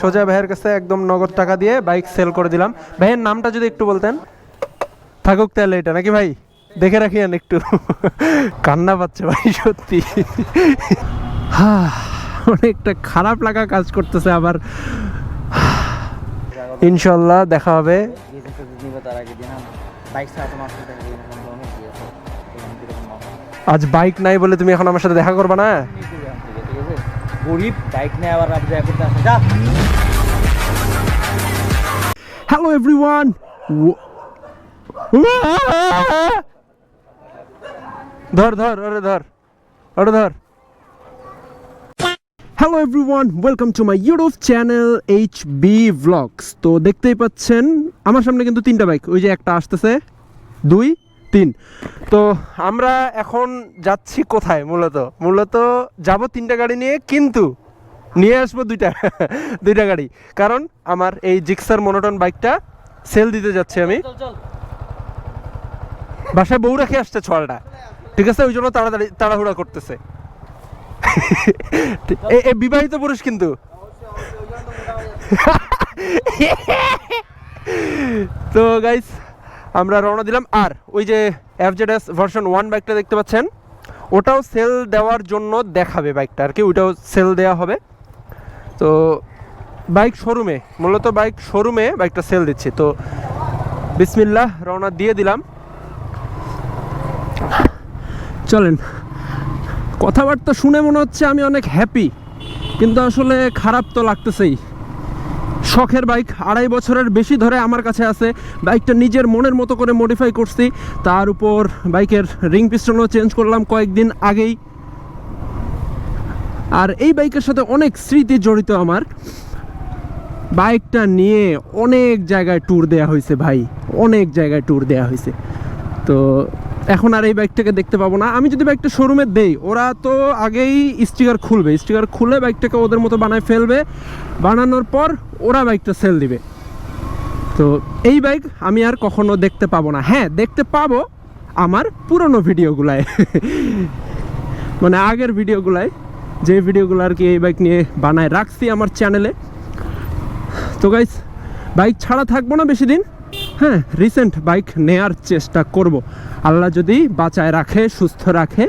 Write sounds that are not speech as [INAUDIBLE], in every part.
সোজা ভাইয়ের কাছে একদম নগদ টাকা দিয়ে বাইক সেল করে দিলাম। ভাইয়ের নামটা যদি একটু বলতেন। থাকুক তাহলে এটা, নাকি ভাই? দেখে রাখিয়েন একটু। কান্না পাচ্ছে ভাই, সত্যি। হা অনেকটা খারাপ লাগা কাজ করতেছে আবার। ইনশাল্লাহ দেখা হবে। আজ বাইক নাই বলে তুমি এখন আমার সাথে দেখা করবা না? গরিব, বাইক নিয়ে আবার দেখা করতে আসে। যা। হ্যালো এভরিওয়ান ধর ধর ওরে ধর ওরে ধর। Hello everyone welcome to my YouTube channel H B vlogs তো দেখতেই পাচ্ছেন, আমার সামনে কিন্তু তিনটা বাইক ওই যে একটা আসতেছে, দুই তিন। তো আমরা এখন যাচ্ছি কোথায় মূলত? মূলত যাব তিনটা গাড়ি নিয়ে কিন্তু নিয়ে আসব দুইটা [LAUGHS] দুইটা গাড়ি। কারণ আমার এই জিক্সার মনোটন বাইকটা সেল দিতে যাচ্ছি আমি। বাসায় বউ রেখে আসছে ছলটা ঠিক আছে? ওই জন্য তাড়াতাড়ি তাড়াহুড়া করতেছে। [LAUGHS] এ বিবাহিত পুরুষ কিন্তু। তো গাইস [LAUGHS] আমরা রওনা দিলাম। আর ওই যে এফজেডএস ভার্সন ওয়ান বাইকটা দেখতে পাচ্ছেন, ওটাও সেল দেওয়ার জন্য দেখাবে বাইকটা আর কি, ওইটাও সেল দেওয়া হবে। তো বাইক শোরুমে মূলত বাইক শোরুমে বাইকটা সেল দিচ্ছি। তো বিসমিল্লাহ, রওনা দিয়ে দিলাম। চলেন, কথাবার্তা শুনে মনে হচ্ছে আমি অনেক হ্যাপি কিন্তু আসলে খারাপ তো লাগতেছেই। শখের বাইক আড়াই বছরের বেশি ধরে আমার কাছে আছে। বাইকটা নিজের মনের মতো করে মডিফাই করছি। তার উপর বাইকের রিং পিস্টনও চেঞ্জ করলাম কয়েকদিন আগেই। আর এই বাইকের সাথে অনেক স্মৃতি জড়িত আমার। বাইকটা নিয়ে অনেক জায়গায় ট্যুর দেওয়া হয়েছে ভাই। অনেক জায়গায় ট্যুর দেওয়া হয়েছে। তো এখন আর এই বাইকটাকে দেখতে পাবো না। আমি যদি বাইকটা শোরুমে দেই, ওরা তো আগেই স্টিকার খুলবে। স্টিকার খুলে বাইকটাকে ওদের মতো বানায় ফেলবে। বানানোর পর ওরা বাইকটা সেল দিবে। তো এই বাইক আমি আর কখনো দেখতে পাবো না। হ্যাঁ দেখতে পাবো আমার পুরনো ভিডিওগুলায়। [LAUGHS] মানে আগের ভিডিওগুলায়। যে ভিডিওগুলো আর কি এই বাইক নিয়ে বানায় রাখছি আমার চ্যানেলে তো গাইস বাইক ছাড়া থাকব না বেশি দিন। হ্যাঁ রিসেন্ট বাইক নেয়ার চেষ্টা করব। আল্লাহ যদি বাঁচায় রাখে, সুস্থ রাখে,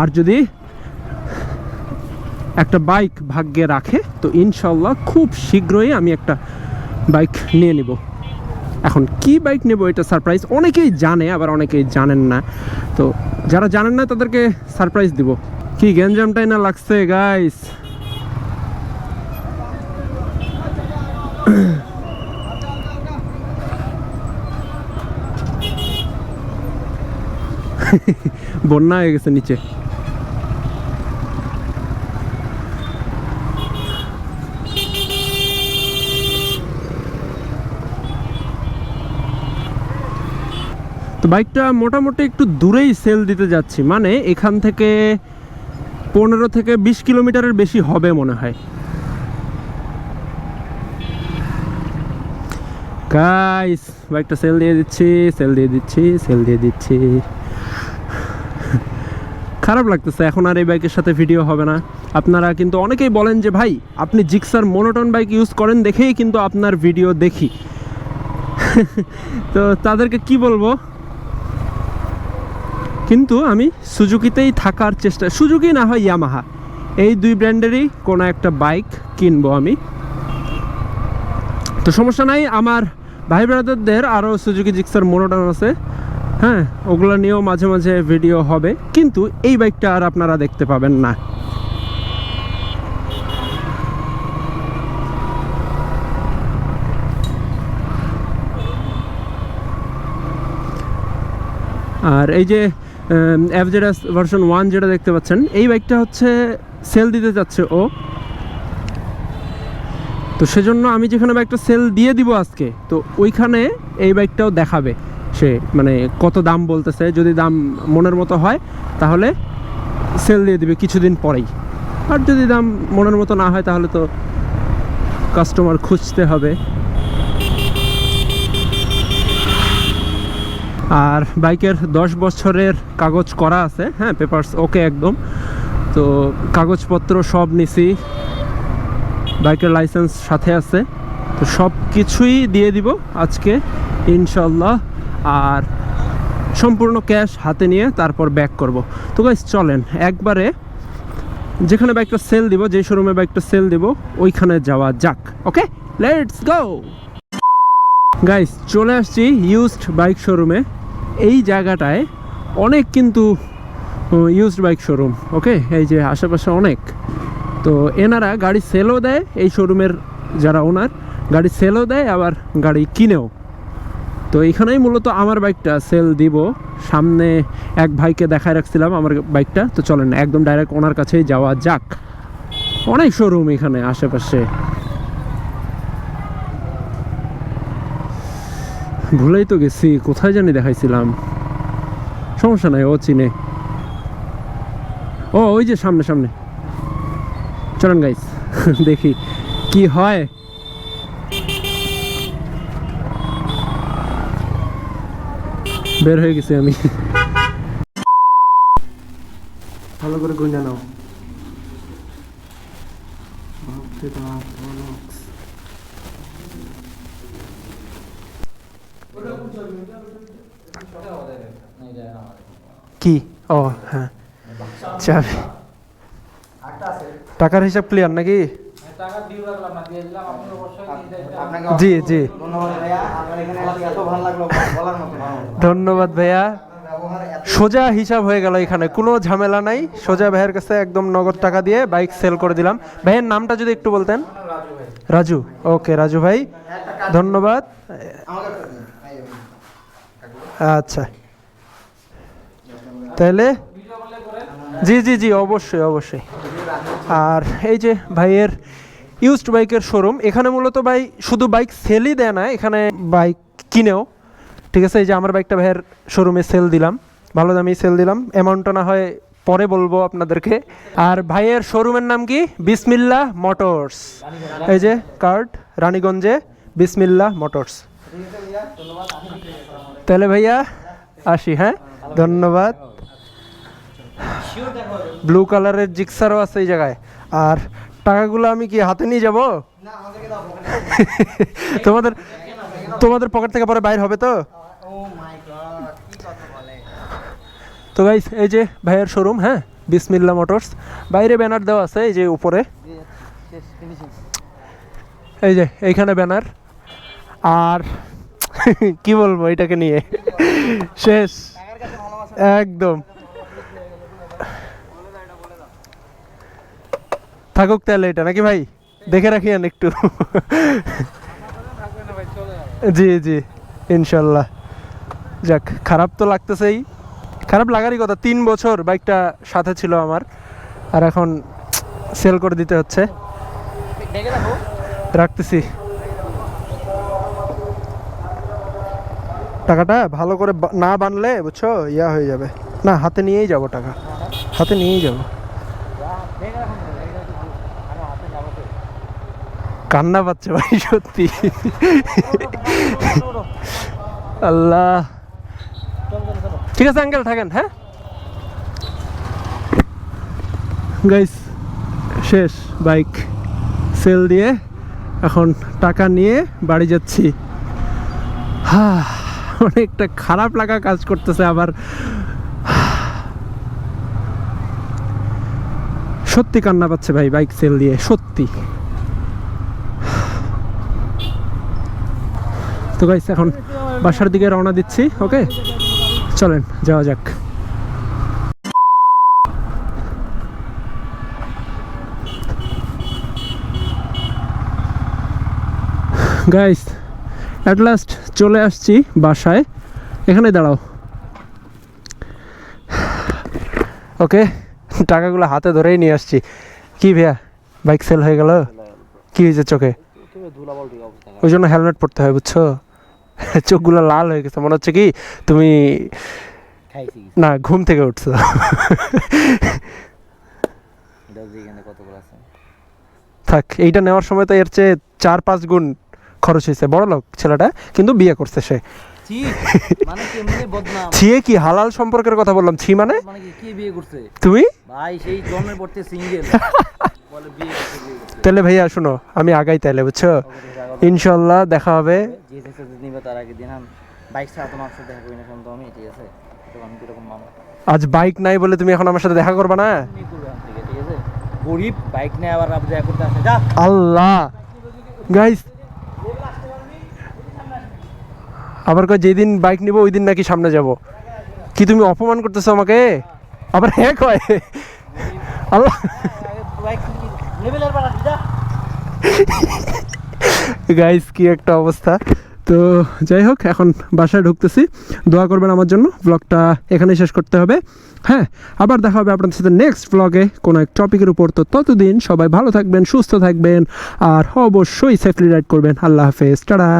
আর যদি একটা বাইক ভাগ্যে রাখে, তো ইনশাল্লাহ খুব শীঘ্রই আমি একটা বাইক নিয়ে নিব। এখন কি বাইক নেব এটা সারপ্রাইজ অনেকেই জানে, আবার অনেকেই জানেন না। তো যারা জানেন না, তাদেরকে সারপ্রাইজ দিব। কি গ্যাঞ্জামটাই না লাগছে গাইস বন্যা হয়ে গেছে নিচে। তো বাইকটা মোটামুটি একটু দূরেই সেল দিতে যাচ্ছি। মানে এখান থেকে পনেরো থেকে বিশ কিলোমিটারের বেশি হবে মনে হয়। গাইস বাইকটা সেল দিয়ে দিচ্ছি সেল দিয়ে দিচ্ছি সেল দিয়ে দিচ্ছি। খারাপ লাগতেছে, এখন আর এই বাইকের সাথে ভিডিও হবে না। আপনারা কিন্তু অনেকেই বলেন যে, ভাই, আপনি জিক্সার মোনোটন বাইক ইউজ করেন, দেখেই কিন্তু আপনার ভিডিও দেখি। [LAUGHS] তো তাদেরকে কি বলব? কিন্তু আমি সুজুকিতেই থাকার চেষ্টা সুজুকি না হয় ইয়ামাহা এই দুই ব্র্যান্ডেরই কোনো একটা বাইক কিনবো আমি। তো সমস্যা নাই, আমার ভাই ব্রাদারদের আরও সুজুকি জিক্সার মোনোটন আছে। হ্যাঁ ওগুলো নিয়েও মাঝে মাঝে ভিডিও হবে। কিন্তু এই বাইকটা আর আপনারা দেখতে পাবেন না। আর এই যে অ্যাভজেডাস ভার্সন ওয়ান যেটা দেখতে পাচ্ছেন, এই বাইকটা হচ্ছে সেল দিতে যাচ্ছে ও। তো সেজন্য আমি যেখানে বাইকটা সেল দিয়ে দিব আজকে, তো ওইখানে এই বাইকটাও দেখাবে। সে মানে কত দাম বলতেছে, যদি দাম মনের মতো হয়, তাহলে সেল দিয়ে দিবে কিছুদিন পরেই। আর যদি দাম মনের মতো না হয়, তাহলে তো কাস্টমার খুঁজতে হবে। আর বাইকের দশ বছরের কাগজ করা আছে হ্যাঁ পেপারস ওকে একদম। তো কাগজপত্র সব নিছি। বাইকের লাইসেন্স সাথে আছে। তো সব কিছুই দিয়ে দিব আজকে ইনশাল্লাহ আর সম্পূর্ণ ক্যাশ হাতে নিয়ে তারপর ব্যাক করব। তো গাইস চলেন, একবারে যেখানে বাইকটা সেল দিব যে শোরুমে বাইকটা সেল দিব, ওইখানে যাওয়া যাক ওকে লেটস গো গাইস চলে আসছি ইউজড বাইক শোরুমে এই জায়গাটায় অনেক কিন্তু ইউজড বাইক শোরুম ওকে এই যে আশেপাশে অনেক। তো এনারা গাড়ি সেলও দেয়, এই শোরুমের যারা ওনার গাড়ি সেলও দেয়, আবার গাড়ি কিনেও। তো এখানেই মূলত আমার বাইকটা সেল দিব। সামনে এক ভাইকে দেখায় রাখছিলাম আমার বাইকটা। তো চলেন, একদম ডাইরেক্ট ওনার কাছেই যাওয়া যাক। অনেক শোরুম এখানে আশেপাশে। ভুলেই তো গেছি, কোথায় জানি দেখাইছিলাম। সমস্যা নাই, ও চিনে। ও, ওই যে সামনে সামনে। চলেন গাইস [LAUGHS] দেখি, কি হয়? বের হয়ে গেছি আমি। ভালো করে গুঁজা নাও। কি? ও হ্যাঁ। চাবি। টাকার হিসাব ক্লিয়ার নাকি? জি জি। ধন্যবাদ ভাইয়া। আপনার এখানে আসলে এত ভালো লাগল বলার মতো না। ধন্যবাদ ভাইয়া। আপনার ব্যবহার এত সোজা হিসাব হয়ে গেল এখানে কোনো ঝামেলা নাই। সোজা ভাইয়ের কাছে একদম নগদ টাকা দিয়ে বাইক সেল করে দিলাম। ভাইয়ের নামটা যদি একটু বলতেন। রাজু ওকে রাজু ভাই ধন্যবাদ। আচ্ছা। তাহলে জি জি জি অবশ্যই অবশ্যই। আর এই যে ভাইয়ের ইউজড বাইকের শোরুম। এখানে মূলত ভাই শুধু বাইক সেলই দেয় না, এখানে বাইক কিনেও। ঠিক আছে, এই যে আমার বাইকটা ভাইয়ের শোরুমে সেল দিলাম। ভালো দামেই সেল দিলাম। অ্যামাউন্টটা না হয় পরে বলব আপনাদেরকে। আর ভাইয়ের শোরুমের নাম কি? বিসমিল্লা মোটরস। এই যে কার্ড, রানীগঞ্জে বিসমিল্লা মোটরস। তাহলে ভাইয়া আসি হ্যাঁ? ধন্যবাদ। ব্লু কালারের জিক্সারও আছে এই জায়গায়। আর টাকাগুলো আমি কি হাতে নিয়ে যাব? তোমাদের তোমাদের পকেট থেকে পরে বাইর হবে তো? তো গাইস এই যে ভাইয়ের শোরুম হ্যাঁ? বিসমিল্লা মোটরস। বাইরে ব্যানার দেওয়া আছে, এই যে উপরে। এই যে, এইখানে ব্যানার। আর [LAUGHS] কি বলব এটাকে নিয়ে? শেষ। একদম। থাকুক তাহলে এটা, নাকি ভাই? দেখে রাখিয়েন একটু। জি জি, ইনশাল্লাহ। যাক, খারাপ তো লাগতেছেই। খারাপ লাগারই কথা, তিন বছর বাইকটা সাথে ছিল আমার, আর এখন সেল করে দিতে হচ্ছে। রাখতেছি। টাকাটা ভালো করে না বানলে, বুঝছ, ইয়া হয়ে যাবে। না, হাতে নিয়েই যাব টাকা। হাতে নিয়েই যাব দেখে দেখো আমি হাতে যাব তো কান্না পাচ্ছে ভাই, সত্যি। আল্লাহ। ঠিক আছে আঙ্কেল থাকেন হ্যাঁ? গাইস শেষ বাইক সেল দিয়ে এখন টাকা নিয়ে বাড়ি যাচ্ছি। হা অনেকটা খারাপ লাগা কাজ করতেছে আবার। সত্যি কান্না পাচ্ছে ভাই বাইক সেল দিয়ে, সত্যি। তো গাইস এখন বাসার দিকে রওনা দিচ্ছি ওকে চলেন, যাওয়া যাক। গাইস অ্যাট লাস্ট চলে আসছি বাসায়। এখানে দাঁড়াও। ওকে টাকাগুলো হাতে ধরেই নিয়ে আসছি। কি ভাইয়া বাইক সেল হয়ে গেল? কি হয়েছে চোখে? ওই জন্য হেলমেট পরতে হয়, বুঝছ? [LAUGHS] চোখগুলো লাল হয়ে গেছে। মনে হচ্ছে কি তুমি না ঘুম থেকে উঠছো। [LAUGHS] থাক এইটা নেওয়ার সময় তো এর চেয়ে চার পাঁচ গুণ খরচ হয়েছে। বড় লোক ছেলেটা কিন্তু বিয়ে করছে সে। ছি মানে ছিয়ে কি হালাল সম্পর্কের কথা বললাম। ছি মানে? মানে তুমি? [LAUGHS] তাহলে ভাইয়া শোনো আমি আগাই তাহলে বুঝছ? ইনশাল্লাহ দেখা হবে। তার দিন বাইক ছাড়া তোমার সাথে দেখা করি না শুনতো আমি ঠিক আছে। তো আমি কীরকম মানুষ? আজ বাইক নাই বলে তুমি এখন আমার সাথে দেখা করবে না? ঠিক আছে? গরিব বাইক নিয়ে আবার দেখা করতে আসে যা। আল্লাহ! গাইস আবার কয় যেদিন বাইক নিব ওই দিন নাকি সামনে যাব। কি তুমি অপমান করতেছো আমাকে? আবার হ্যাঁ কয়? আল্লাহ! গাইস কি একটা অবস্থা। তো যাই হোক, এখন বাসায় ঢুকতেছি। দোয়া করবেন আমার জন্য ব্লগটা এখানেই শেষ করতে হবে। হ্যাঁ আবার দেখা হবে আপনাদের সাথে নেক্সট ব্লগে কোনো এক টপিকের উপর তো ততদিন সবাই ভালো থাকবেন, সুস্থ থাকবেন, আর অবশ্যই সেফলি রাইড করবেন। আল্লাহ হাফেজ, টাটা।